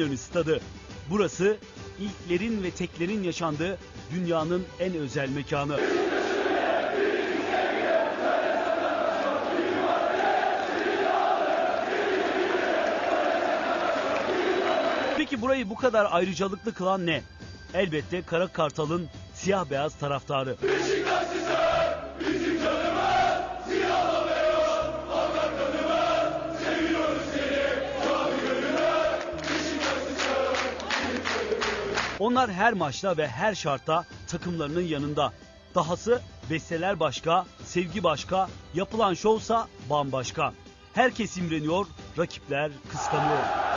İnönü Stadı. Burası ilklerin ve teklerin yaşandığı dünyanın en özel mekanı. Peki burayı bu kadar ayrıcalıklı kılan ne? Elbette Kara Kartal'ın siyah beyaz taraftarı. Onlar her maçta ve her şartta takımlarının yanında. Dahası besteler başka, sevgi başka, yapılan şovsa bambaşka. Herkes imreniyor, rakipler kıskanıyor.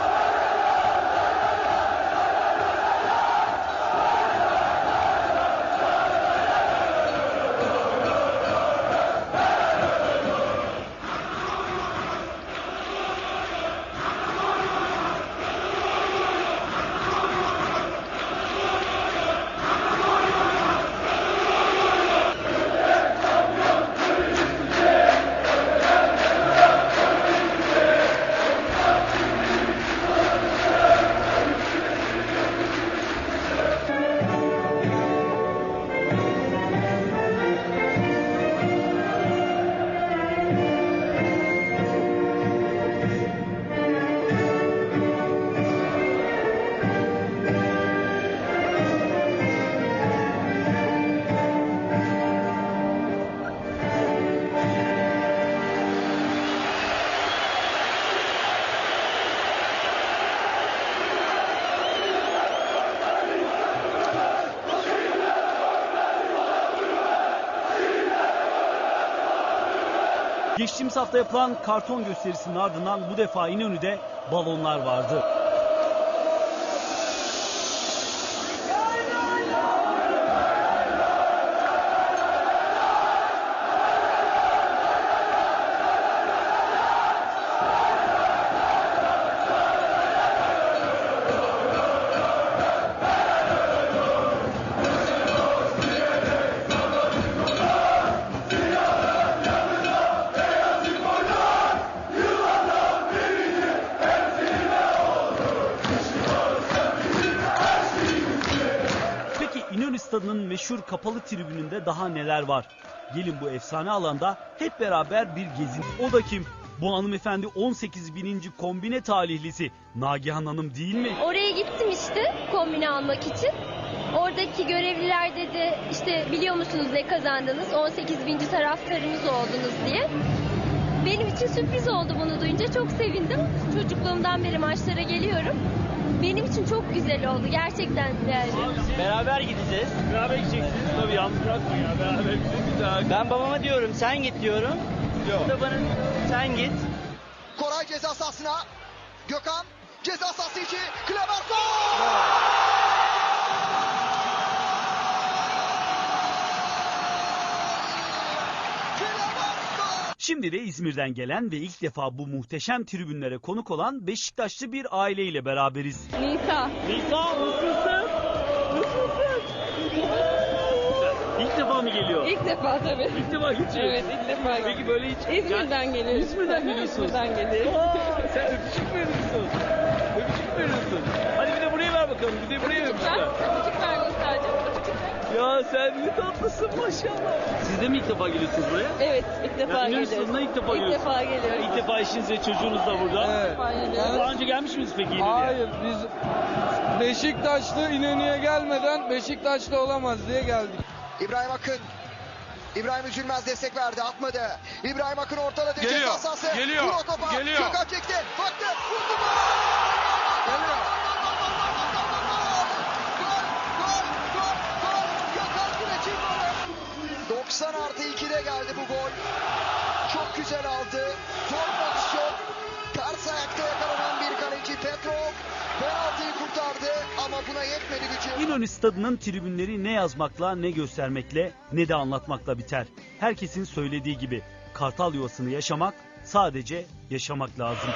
Geçtiğimiz hafta yapılan karton gösterisinin ardından bu defa İnönü'de balonlar vardı. Stadı'nın meşhur kapalı tribününde daha neler var? Gelin bu efsane alanda hep beraber bir gezin. O da kim? Bu hanımefendi 18 bininci kombine talihlisi Nagihan Hanım değil mi? Oraya gittim işte kombine almak için. Oradaki görevliler dedi işte biliyor musunuz ne kazandınız 18 binci taraftarımız oldunuz diye. Benim için sürpriz oldu bunu duyunca çok sevindim. Çocukluğumdan beri maçlara geliyorum. Benim için çok güzel oldu gerçekten yani. Beraber gideceğiz. Beraber gideceksiniz tabii yalnız bırakmayın ya beraber güzel. Ben babama diyorum sen git diyorum. O da bana sen git. Koray ceza sahasına. Gökhan ceza sahası içi. Kleber gol! Kleber gol! Şimdi de İzmir'den gelen ve ilk defa bu muhteşem tribünlere konuk olan Beşiktaşlı bir aileyle beraberiz. Nisa. Nisa nasılsın? Nasılsın? İlk defa mı geliyor? İlk defa tabii. İlk defa hiç. Evet ilk defa. Peki böyle hiç... İzmir'den geliyoruz. İzmir'den geliyorsun. İzmir'den geliyoruz. Aa, sen öpücük veriyorsun. Öpücük veriyorsun. Hadi bir de buraya ver bakalım. Bir de buraya ver. Ben küçük ver. Ya sen ne tatlısın maşallah. Siz de mi ilk defa geliyorsunuz buraya? Evet ilk defa Ya, geliyoruz. İnönü Stadı'na ilk defa İlk geliyorsun. defa geliyoruz. İlk defa eşiniz ve çocuğunuz da burada. Evet. Daha önce gelmiş miydiniz peki İnönü'ye? Hayır biz Beşiktaşlı İnönü'ye gelmeden Beşiktaşlı olamaz diye geldik. İbrahim Akın. İbrahim Üzülmez destek verdi. Atmadı. İbrahim Akın ortaladı. Geliyor, Ceza sahası. geliyor, Vur o topa. geliyor. Gökhan çekti. Baktı. Vurdu. Gol! Güzel aldı. Zor pozisyon. Ters ayakta yakalanan bir kaleci Petrov. Penaltıyı kurtardı ama buna yetmedi gücü. İnönü Stadı'nın tribünleri ne yazmakla ne göstermekle ne de anlatmakla biter. Herkesin söylediği gibi kartal yuvasını yaşamak sadece yaşamak lazım.